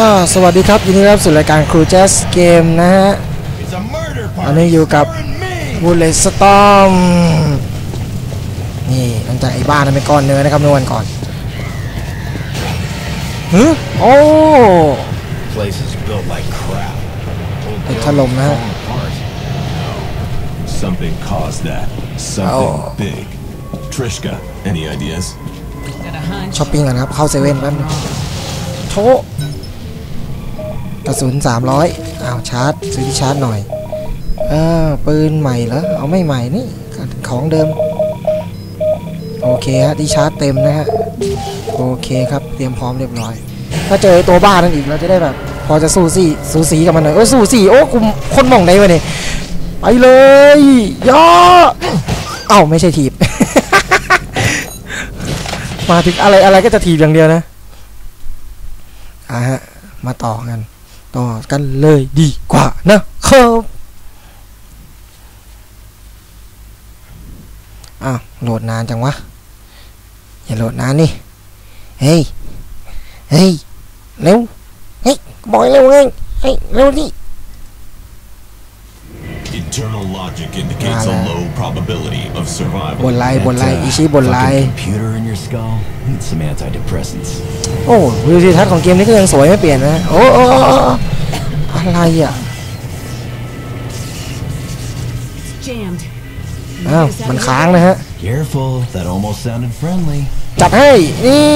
อ่าสวัสดีครับ ยินดีต้อนรับสู่รายการครูแจสเกมนะฮะ It's a murder party. อันนี้อยู่กับ starring me. บูเลสตอมนี่หลังจากไอ้บ้านนั้นเป็นก้อนเนื้อนะครับเมื่อวันก่อนฮึโอ้ Place is built like crap. Old ตึกถล่มนะฮะ falling apart. Something caused that. Something Oh. big. Trishka, any ideas? Got a hunch. ช้อปปิ้งกันครับ เข้าเซเว่นแป๊บนึงโชะก ระสุน 300อ้าวชาร์จซื้อที่ชาร์จหน่อยเออปืนใหม่เหรอเอาไม่ใหม่นี่ของเดิม โอเคฮะที่ชาร์จเต็มนะฮะโอเคครับเตรียมพร้อมเรียบร้อย ถ้าเจอตัวบ้านั่นอีกเราจะได้แบบ พอจะสู้ซี่สู้สีกับมันหน่อยเออสู้สีโอ้กูคนมองได้วะเนี่ยไปเลยย่อเอ้าไม่ใช่ถีบ มาถึงอะไรอะไรก็จะถีบอย่างเดียวนะอะฮะมาต่อกัน ต่อกันเลยดีกว่านะครับอ้าวโหลดนานจังวะ อย่าโหลดนานนี่ เฮ้ย เฮ้ย เร็ว เฮ้ยบอยเร็วไงเฮ้ย เร็วนี่ logic indicates a Ah. low probability of survival. บนไลน์บนไลน์ That, uh, อิชิบนไลน์ fucking computer in your skull needs some antidepressants. โอ้วิวทิวทัศน์ของเกมนี้ก็ยังสวยไม่เปลี่ยนนะโอ้โอ้โอ้โอ้อะไรอะ Jammed. อ้าวมันค้างนะฮะ Careful, that almost sounded friendly. จัดให้นี่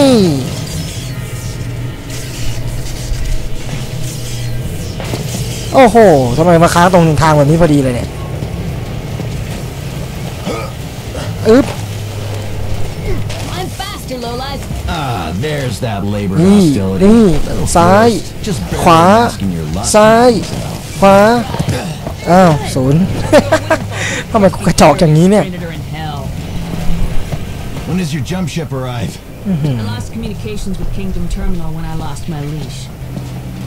โอ้โหทำไมมาค้างตรงทางแบบนี้พอดีเลยเนี่ย อึ๊บ I'm faster, lowlife. Ah, there's that labor นี่ hostility. นี่ Little ซ้าย force, just ขวา barely masking your luck. ซ้าย ขวา อ้าวศูนย์ ทำไมกูกระจอกอย่างนี้เนี่ย Predator in hell. When does your jump ship arrive? I lost communications with Kingdom Terminal when I lost my leash.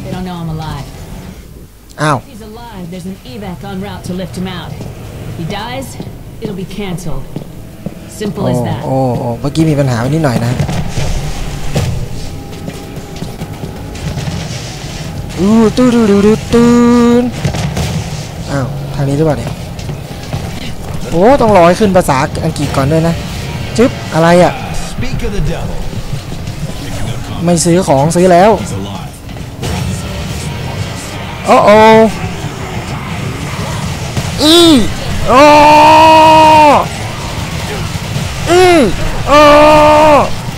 They don't know I'm alive. อ้าว If he's alive, there's an evac en route to lift him out. He dies, it'll be cancelled. Simple โอ้ as that. โอ้โอ้เมื่อกี้มีปัญหานิดหน่อยนะอู้ตู้ดูดูดูตูนอ้าว ทางนี้หรือเปล่าเนี่ย โอ้ ต้องรอให้ขึ้นภาษาอังกฤษก่อนด้วยนะ จึ๊บ อะไรอะ ไม่ซื้อของซื้อแล้ว โอ้โอ้อีโอ้ อีโอ้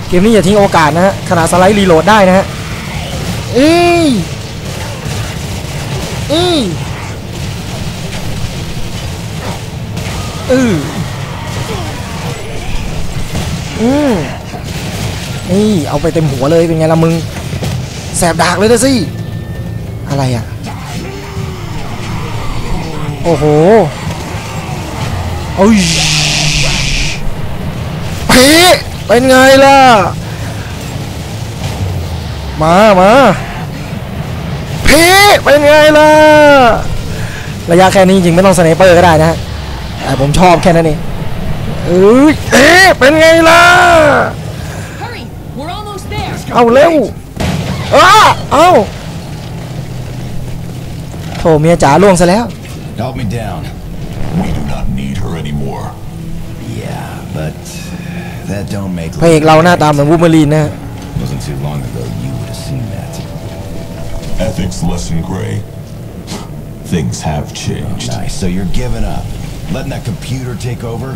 เกมนี้อย่าทิ้งโอกาสนะฮะขนาดสไลด์รีโหลดได้นะฮะอีอีอืออืมนี่เอาไปเต็มหัวเลยเป็นไงล่ะมึง แสบดากเลยนะสิ อะไรอะ โอ้โหโอ้ย พีเป็นไงล่ะ มามาพีเป็นไงล่ะ ระยะแค่นี้จริงไม่ต้องสไนเปอร์ก็ได้นะฮะแต่ผมชอบแค่นั้นเองเอ้ยเอ๊ะเป็นไงล่ะ เอาเร็วอ้าเอ้าโถเมียจ๋าล่วงซะแล้ว Help me down. that don't make พระเอกเราหน้าตาเหมือนวูล์ฟเวอรีนนะฮะ Wasn't too long ago you would have seen that. Ethics lesson gray. Things have changed. Nice. So you're giving up, letting that computer take over?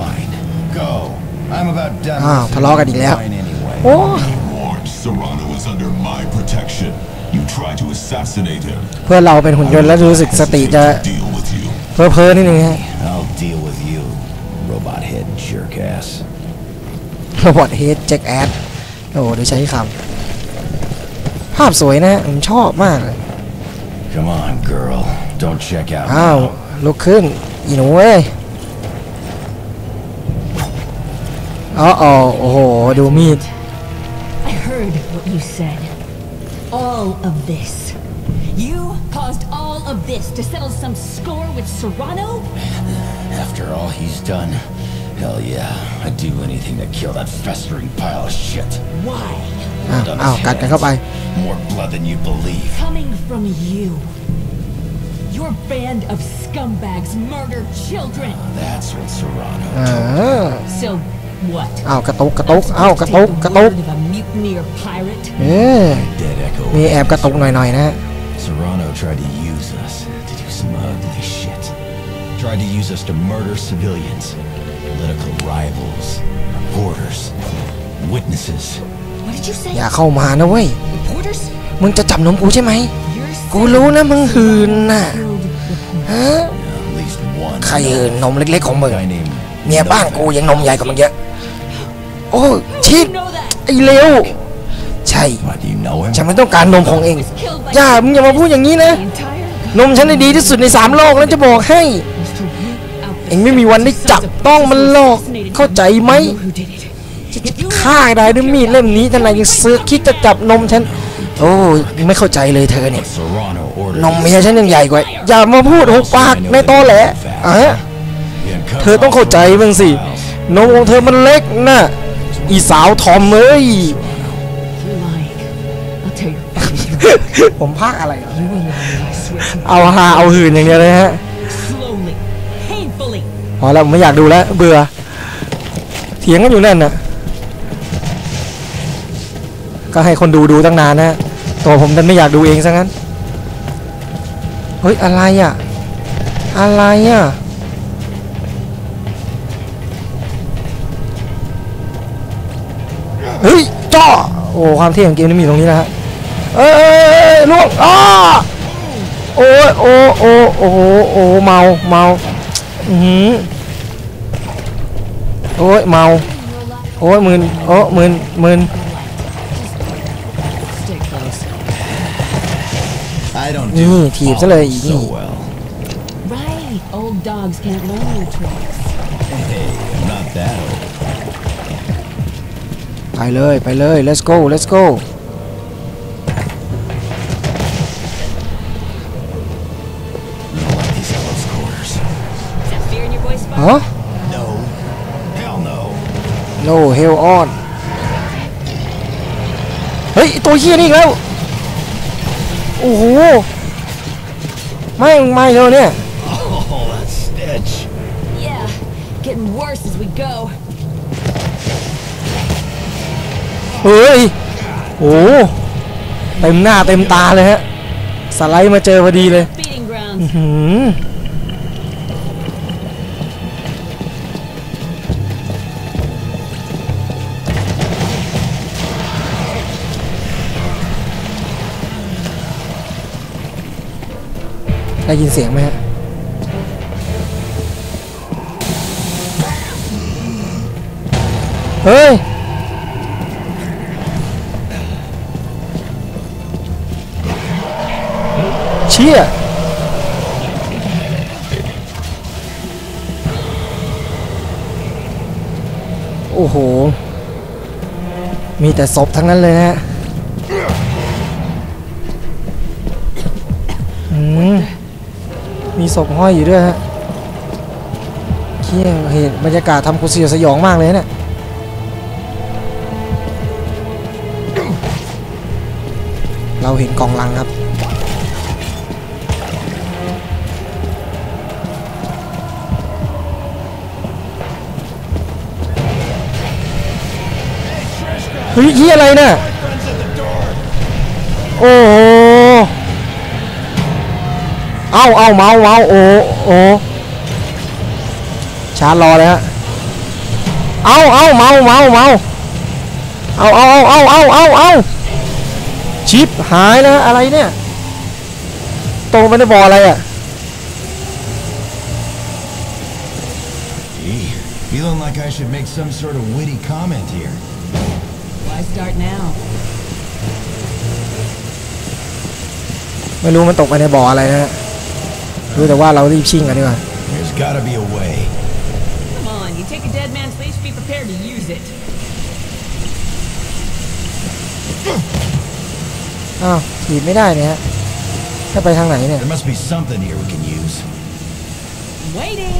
Fine. Go. I'm about done. Ah, listening ทะเลาะกันอีกแล้ว to mine anyway. โอ้ Warned Serrano is under my protection. You try to assassinate him. เพื่อนเราเป็นหุ่นยนต์แล้วรู้สึกสติจะ Hesitate to deal with you. เพ้อเพ้อๆนิดนึงฮะ I'll deal with you, robot head jerk ass. โรบอทเฮดแจ็คแอดโอ้โหเดี๋ยวใช้คำภาพสวยนะฮะผมชอบมากเลย Come on, girl. Don't check out. อ้าว now. ลุกขึ้น อีหนูเอ้ยอ๋ออ๋อโอ้โห ดูมีด I heard what you said. All of this. You caused all of this to settle some score with Serrano? After all he's done, hell yeah, I'd do anything to kill that festering pile of shit. Why? อ้าว blood on อ้าว his กัดกันเข้าไป hands. More blood than you believe. Coming from you. Your band of scumbags murder children. That's what Serrano เออ So what? อ้าวกระตุกกระตุกอ้าวกระตุกกระตุก Word of a mutineer pirate? เออ Dead Echo. มีแอบกระตุกหน่อยๆนะฮะ Serrano tried to use us to do some ugly shit. Tried to use us to murder civilians, Political rivals, reporters, witnesses. What did you say? อย่าเข้ามานะเว้ย Reporters? มึงจะจับนมกูใช่ไหม You're กูรู้นะมึงหืนน่ะ killed reporters. ฮะ At least one. ใครหืนนมเล็กๆของมึง guy named เมียบ้านกูยังนมใหญ่กว่ามึงเยอะ โอ้ชิด You know that? ไอ้เลวใช่ What, do you know him? ฉันไม่ต้องการนมของเอง Was killed by อย่ามึงอย่ามาพูดอย่างนี้นะ the entire นมฉันได้ดีที่สุดในสามโลกแล้วจะบอกให้ was to root out the เองไม่มีวันได้จับต้องมันหรอกเข้าใจไหม who did it. If you ฆ่าได้ด้วยมีดเล่มนี้ทนายยังซื้อคิดจะจับนมฉันโอ้ยไม่เข้าใจเลยเธอเนี่ย Serrano ordered นมเมียฉันยังใหญ่กว่าอย่ามาพูดหุบปากในโตอแหละอะฮะเธอต้องเข้าใจบ้างสินมของเธอมันเล็กนะอีสาวทอมเอ้ย You're lying. I'll tell your fucking truth. ผมพากอะไรเหรอ You will lie, I swear to เอาหาเอาหืนอย่างเดียวเลยฮะ slowly, painfully. พอแล้วผมไม่อยากดูแล้วเบื่อเถียงกันอยู่นั่นน่ะก็ให้คนดูดูตั้งนานนะตัวผมดันไม่อยากดูเองซะงั้นเฮ้ยอะไรอะอะไรอะเฮ้ยจ้อโอ้ความเท่ของเกมนี้มีตรงนี้นะฮะเอ้ยเอ้ยเอ้ยล่วงอ้าโอ้โอ้โอ้โอ้โอ้เมาเมา โอ้ยเมา โอ้ยมึนโอ้มึนมึน Stay close. I don't Mm, do thief all rất là so ý. well. Right. Old dogs can't learn new tricks. Hey, I'm not that old. ไปเลยไปเลย let's go let's go ฮะ No. Hell no. no hell on เฮ้ยไอ้ตัวเฮี้ยนี่อีกแล้ว โอ้โห ไม่ไม่เธอเนี่ย Oh, that stench. Yeah. Getting worse as we go. เฮ้ย โอ้โหเต็มหน้าเต็มตาเลยฮะ สไลด์มาเจอพอดีเลย Feeding grounds. หืม ได้ยินเสียงไหมฮะเฮ้ย เชี่ยโอ้โห มีแต่ศพทั้งนั้นเลยนะฮะ อืม มีศพห้อยอยู่ด้วยฮะเที่ยเห็นบรรยากาศทำกูเสียสยองมากเลยนะเนี่ยเราเห็นกองลังครับ เฮ้ยยี่อะไรเนี่ยโอ้ เอาเอาเมาเมาโอ้โอ้ชาร์จรอเลยฮะเอาเอาเมาเมาเมาเอาเอาเอาเอาเอาเอาชิปหายแล้วอะไรเนี่ย ตรงไปในบ่ออะไรอะ Gee, feeling like I should make some sort of witty comment here. Why start now? ไม่รู้มันตกไปในบ่ออะไรนะฮะ รู้แต่ว่าเรารีบชิ่งกันดีกว่า There's gotta be a way Come on you take a dead man's leash be prepared to use it อ้าวถีบไม่ได้เนี่ยถ้าไปทางไหนเนี่ย There must be something here we can use Waiting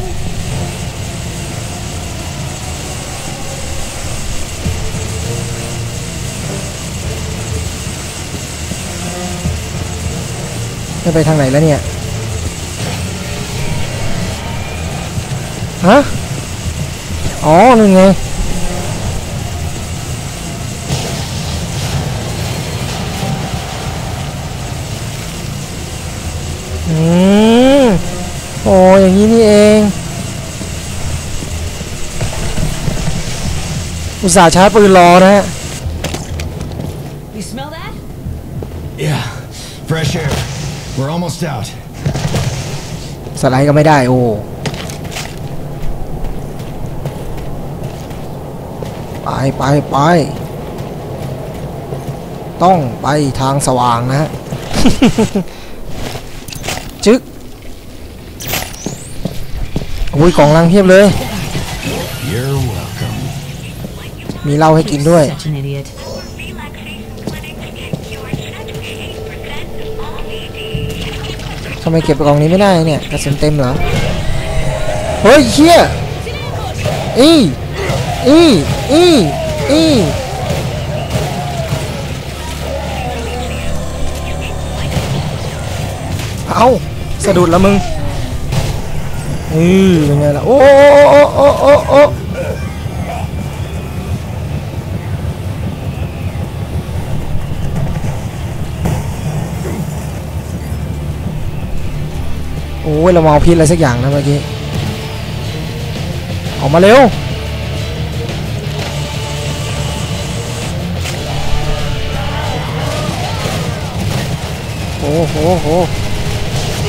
จะไปทางไหนแล้วเนี่ย ฮะ อ๋อนั่นไงอืมโอ้อย่างนี้นี่เอง อุตส่าห์ชาร์จปืนรอนะฮะ You smell that? Yeah. Fresh air. We're almost out. สไลด์ก็ไม่ได้ โอ้ ไปไปไป ต้องไปทางสว่างนะฮะ จึ๊กอุ้ยกล่องลังเพียบเลย You're welcome. มีเหล้าให้กินด้วย Such an idiot. Relaxation clinic your set eight percent off ED. ทำไมเก็บกล่องนี้ไม่ได้เนี่ย กระสุนเต็มเหรอ เฮ้ยเชี่ยอีอี อีอีเอาสะดุดแล้วมึงอือเป็นไงล่ะ โอ้โอ้โอ้โอ้โอ้โอ้ยเรามาเอาพิษอะไรสักอย่างนะเมื่อกี้ ออกมาเร็ว โอ้โหโห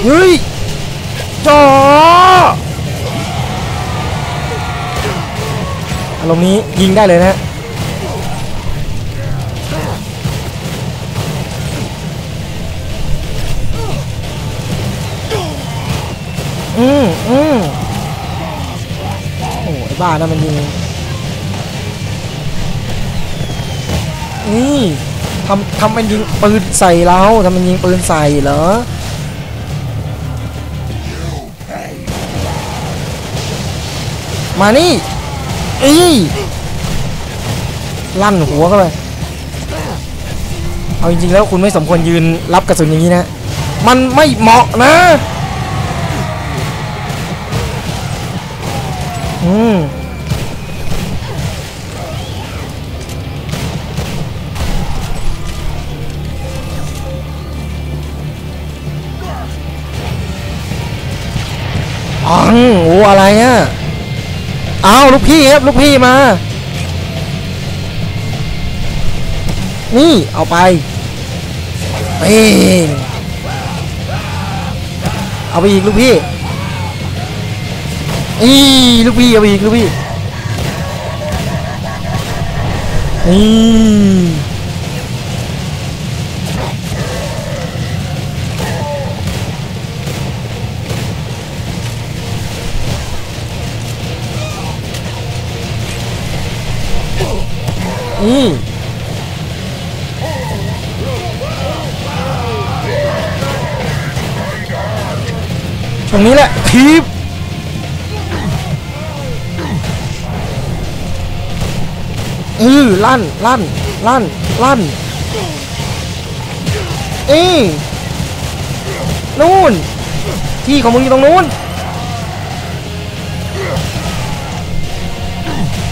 เฮ้ยจ่ออารมณ์นี้ยิงได้เลยนะอืมอืมโอ้ไอ้บ้านะมันยิงนี่ ทำทำมันยิงปืนใส่เราทำมันยิงปืนใส่เหรอมานี่อีลั่นหัวเข้าไปเอาจริงๆแล้วคุณไม่สมควรยืนรับกระสุนอย่างนี้นะ มันไม่เหมาะนะ อืม อังโอ้อะไรอะเอาลูกพี่ครับลูกพี่มา นี่เอาไปเป้เอาไปอีกลูกพี่อีลูกพี่เอาไปอีกลูกพี่นี่ ตรงนี้แหละทีบเออลั่นลั่นลั่นลั่นเอ้นู่น ที่ของมึงอยู่ตรงนู้น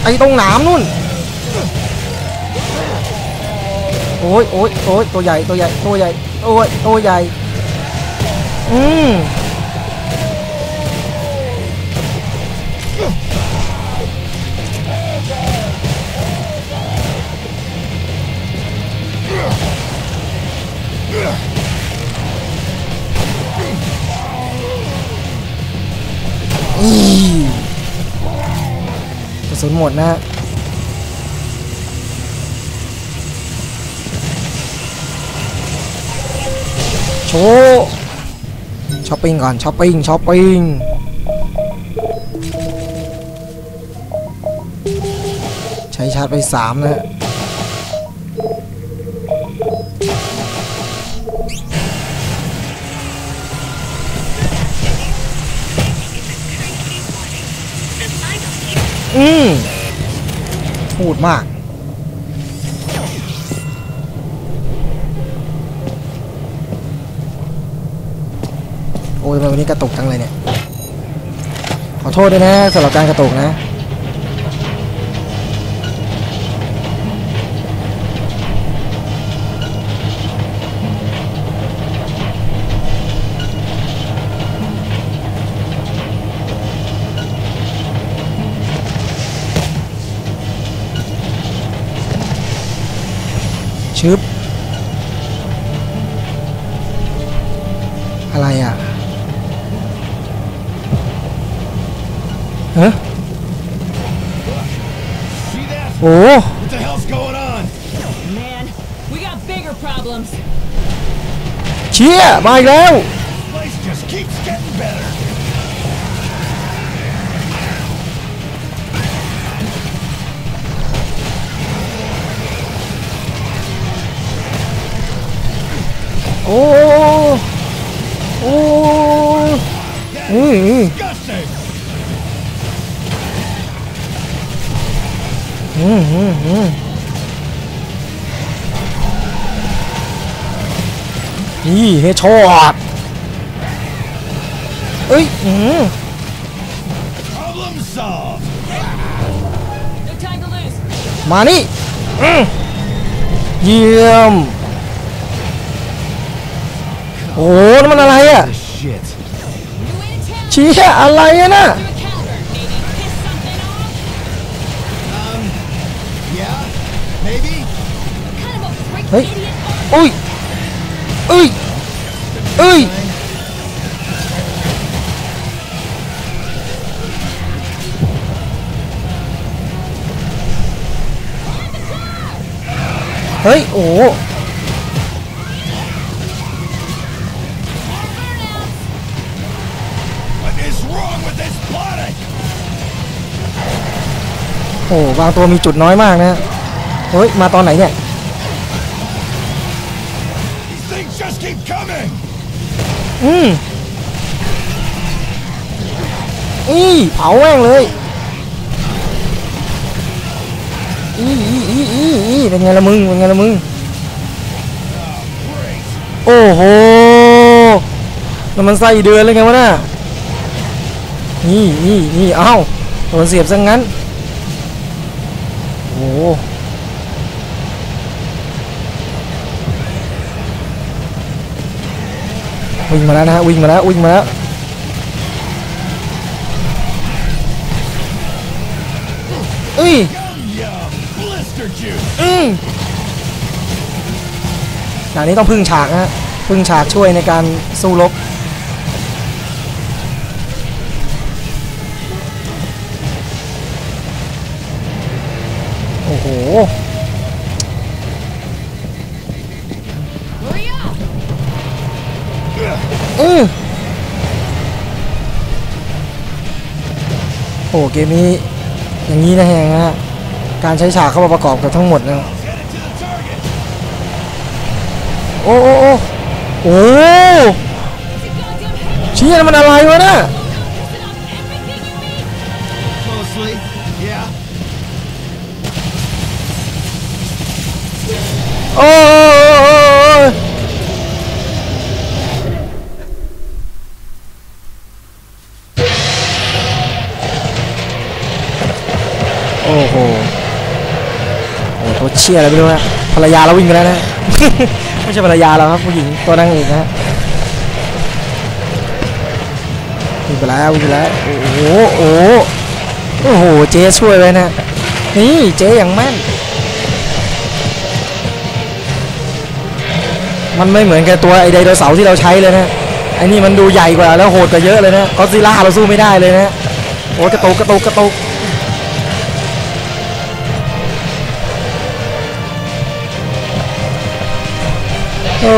ไอ้ตรงหนามนู่น โอ้ยโอ้ยโอ้ยตัวใหญ่ตัวใหญ่ตัวใหญ่โอ้ยตัวใหญ่อืมอีกระสุนหมดนะฮะ โชว์ช้อปปิ้งก่อนช้อปปิ้งช้อปปิ้งใช้ชาร์จไปสามนะอืมพูดมาก อ้ยทำไมวันนี้กระตุกจังเลยเนี่ย ขอโทษด้วยนะสำหรับการกระตุกนะชึบอะไรอะ See that? โอ้ What the hell's going on? Man, we got bigger problems. เชี่ยมาอีกแล้ว ชอบเอ้ยอืมมานี่อืมเยี่ยม โอ้นั่นมันอะไรอะชี้ค่อะไรอะนะเฮ้ยอุ้ยอุ้ย เฮ้ย โอ้โห What is wrong with this planet? โอ้โหบางตัวมีจุดน้อยมากนะ เฮ้ย มาตอนไหนเนี่ย These things just keep coming. อืมอีเผาแม่งเลยอีอีอีอีอีเป็นไงละมึงเป็นไงละมึงโอ้โหแล้วมันใส่เดือนเลยไงวะน่ะนี่นี่นี่เอ้าโดนเสียบซะงั้นโอ้ วิ่งมาแล้วนะฮะวิ่งมาแล้ววิ่งมาแล้วเอ้ย Yum! Blister juice! อืมด่านนี้ต้องพึ่งฉากนะฮะพึ่งฉากช่วยในการสู้รบโอ้โห โอ้เกมนี้อย่างนี้นะฮะฮะการใช้ฉากเข้ามาประกอบกับทั้งหมดนะโอ้โอ้โอ้โอ้เชี่ยมันอะไรวะน่ะโอ้ โอ้โหโอ้ตัวเชี่ยอะไรไม่รู้นะภรรยาเราวิ่งไปแล้วนะ ไม่ใช่ภรรยาเราครับผู้หญิงตัวนางเอกนะวิ่งไปแล้ววิ่งไปแล้วโอ้โหโอ้โหโอ้โหเจ๊ช่วยไว้นะนี่เจ๊อย่างแม่นมันไม่เหมือนกับตัวไอไดโนเสาร์ที่เราใช้เลยนะไอ้นี่มันดูใหญ่กว่าแล้วโหดกว่าเยอะเลยนะก็ซิล่าเราสู้ไม่ได้เลยนะโอ้กระตุกกระตุกกระตุก โอ้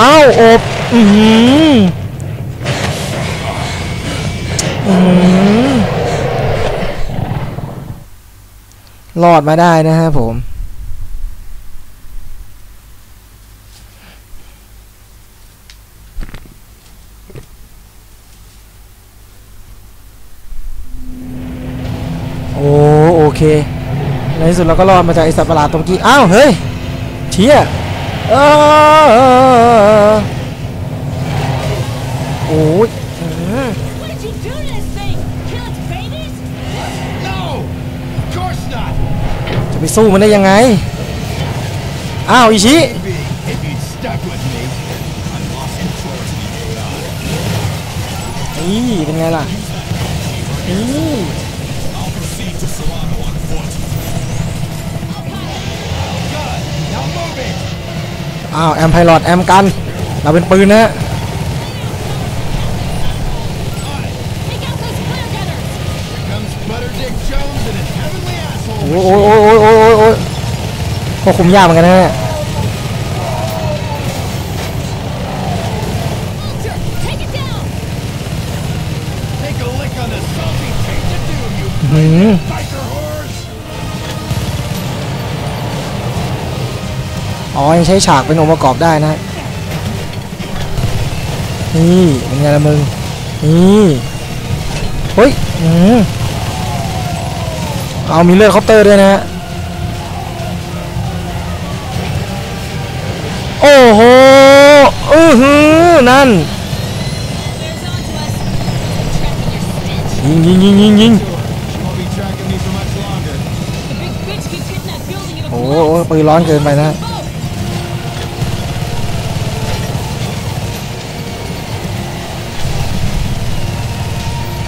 อ้าวอบอือหืออื้อหือรอดมาได้นะฮะผมโอ้โอเค ในที่สุดเราก็รอดมาจากไอสัตว์ประหลาดตรงกี้ อ้าว เฮ้ย เชี่ยเออโอ้ยจะไปสู้มันได้ยังไง อ้าวอิชิอี๋เป็นไงล่ะอี๋ อ้าว แอมไพลอตแอมกัน เราเป็นปืนนะโอ้โอ้ยโอ้โอ้โอ้โอ้ควบคุมยากเหมือนกันนะเนี่ อ๋อ ยังใช้ฉากเป็นองค์ประกอบได้นะ นี่เป็นไงละมึง นี่เฮ้ยอืมเอามีเลือดคอปเตอร์ด้วยนะฮะ โอ้โหอือหือ นั่น ยิงยิงยิงยิงยิงโอ้โหปืนร้อนเกินไปนะ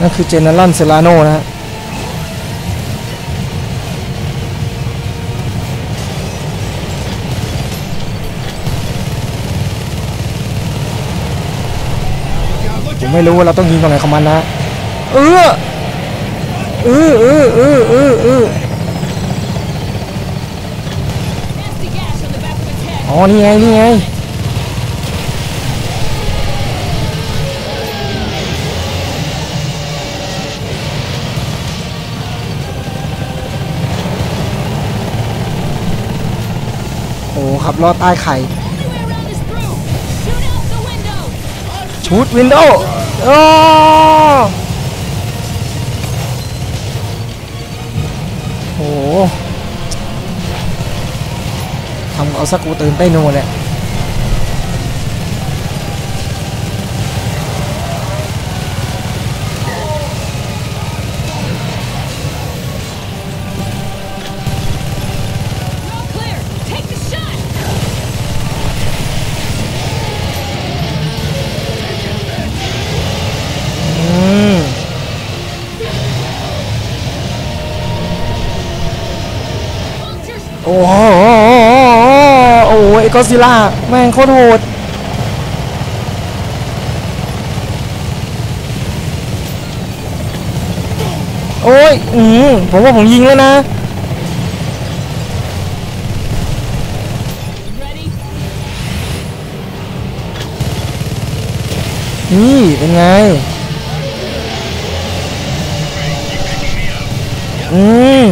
นั่นคือเจเนอรัลเซลาโนนะฮะผมไม่รู้ว่าเราต้องยิงตรงไหนของมันนะเออเออเออเออเออเอออ๋อนี่ไงนี่ไง โอ้ขับลอดใต้ไข่ Only way around is through. Shoot out the window. ชุดวินโดว์โอ้โหทำเอาสักกูตื่นเต้นหมดเลย อ้โหโอ้โหไอ้ก็ซิล่าแม่งโคตรโหดโอ้ย อืมผมว่าผมยิงแล้วนะ นี่ เป็นไง อืม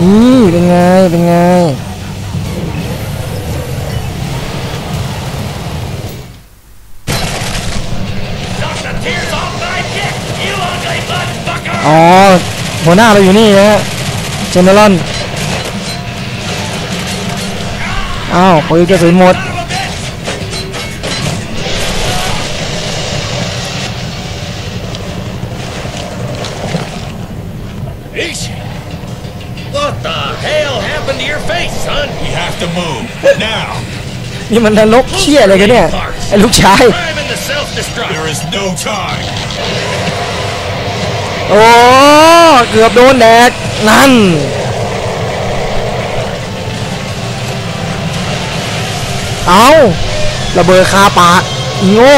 นี่เป็นไง เป็นไง อ๋อ หัวหน้าเราอยู่นี่นะฮะเจเนอรอนอ้าวปืนกระสุนหมด นี่มันนรกเชี่ยอะไรกันเนี่ย ไอ้ลูกชาย Driving the self-destruct. There is no time. โอ้ เกือบโดนแดกนั่นเอาระเบิดคาปากอีโง่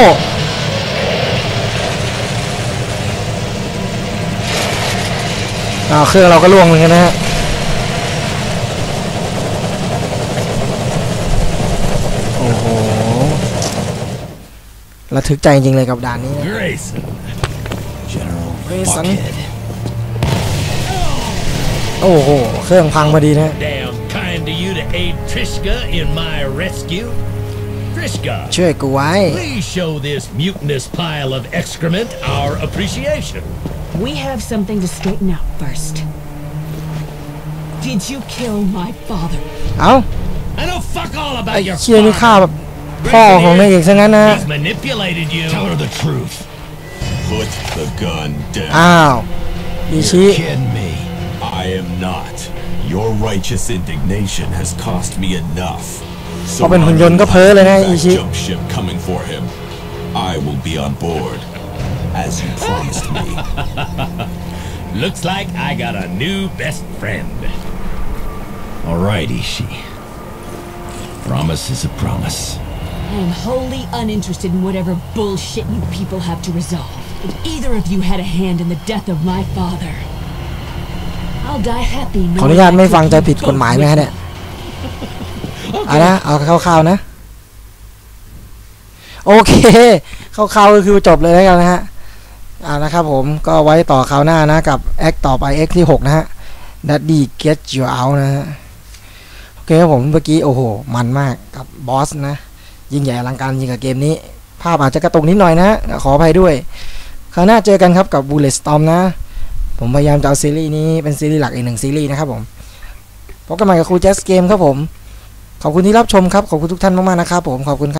อ้าวเครื่องเราก็ล่วงเหมือนกันนะฮะ โอ้โห ระทึกใจจริงๆเลยกับด่านนี้นะ Grayson. General Grayson. Buckhead. โอ้โห เครื่องพังพอดีนะ Damn kind of you to aid Trishka in my rescue. Trishka, ช่วยกูไว้ please show this mutinous pile of excrement our appreciation. We have something to straighten out first. Did you kill my father? เอ้า I know fuck all ไอ้ about your เคียนี่ฆ่า father. แบบ พ่อของนายเอกซะงั้นนะ He's manipulated you. Tell her the truth. Put the gun down. อ้าวอิชิ You're kidding me. I am not. Your righteous indignation has cost me enough. พอเป็นหุ่นยนต์ก็เพ้อเลยนะ That อิชิ jump ship coming for him. I will be on board, as you promised me. Looks like I got a new best friend. All right, Ishi. Promise is a promise. I am wholly uninterested in whatever bullshit you people have to resolve. If either of you had a hand in the death of my father, I'll die happy ขออ knowing นุญาต I ไม่ took ฟัง you ใจผิด both กฎหมายไหม with ฮะเนี่ย me. เอานะเอาคร่าวๆนะ โอเคคร่าวๆก็คือจบเลยแล้วกันนะฮะอ่านะครับผมก็ไว้ต่อคราวหน้านะกับแอคต่อไปแอคที่ 6 นะฮะ Daddy Get You Out นะฮะโอเคครับผมเมื่อกี้ โอ้โห มันมากกับบอสนะ ยิ่งใหญ่อลังการจริงกับเกมนี้ ภาพอาจจะกระตุกนิดหน่อยนะ ขออภัยด้วย คราวหน้าเจอกันครับกับ Bullet Storm นะ ผมพยายามจะเอาซีรีส์นี้เป็นซีรีส์หลักอีกหนึ่งซีรีส์นะครับผมพบกันใหม่กับครูแจ๊สเกมครับผม ขอบคุณที่รับชมครับ ขอบคุณทุกท่านมากๆนะครับผม ขอบคุณครับ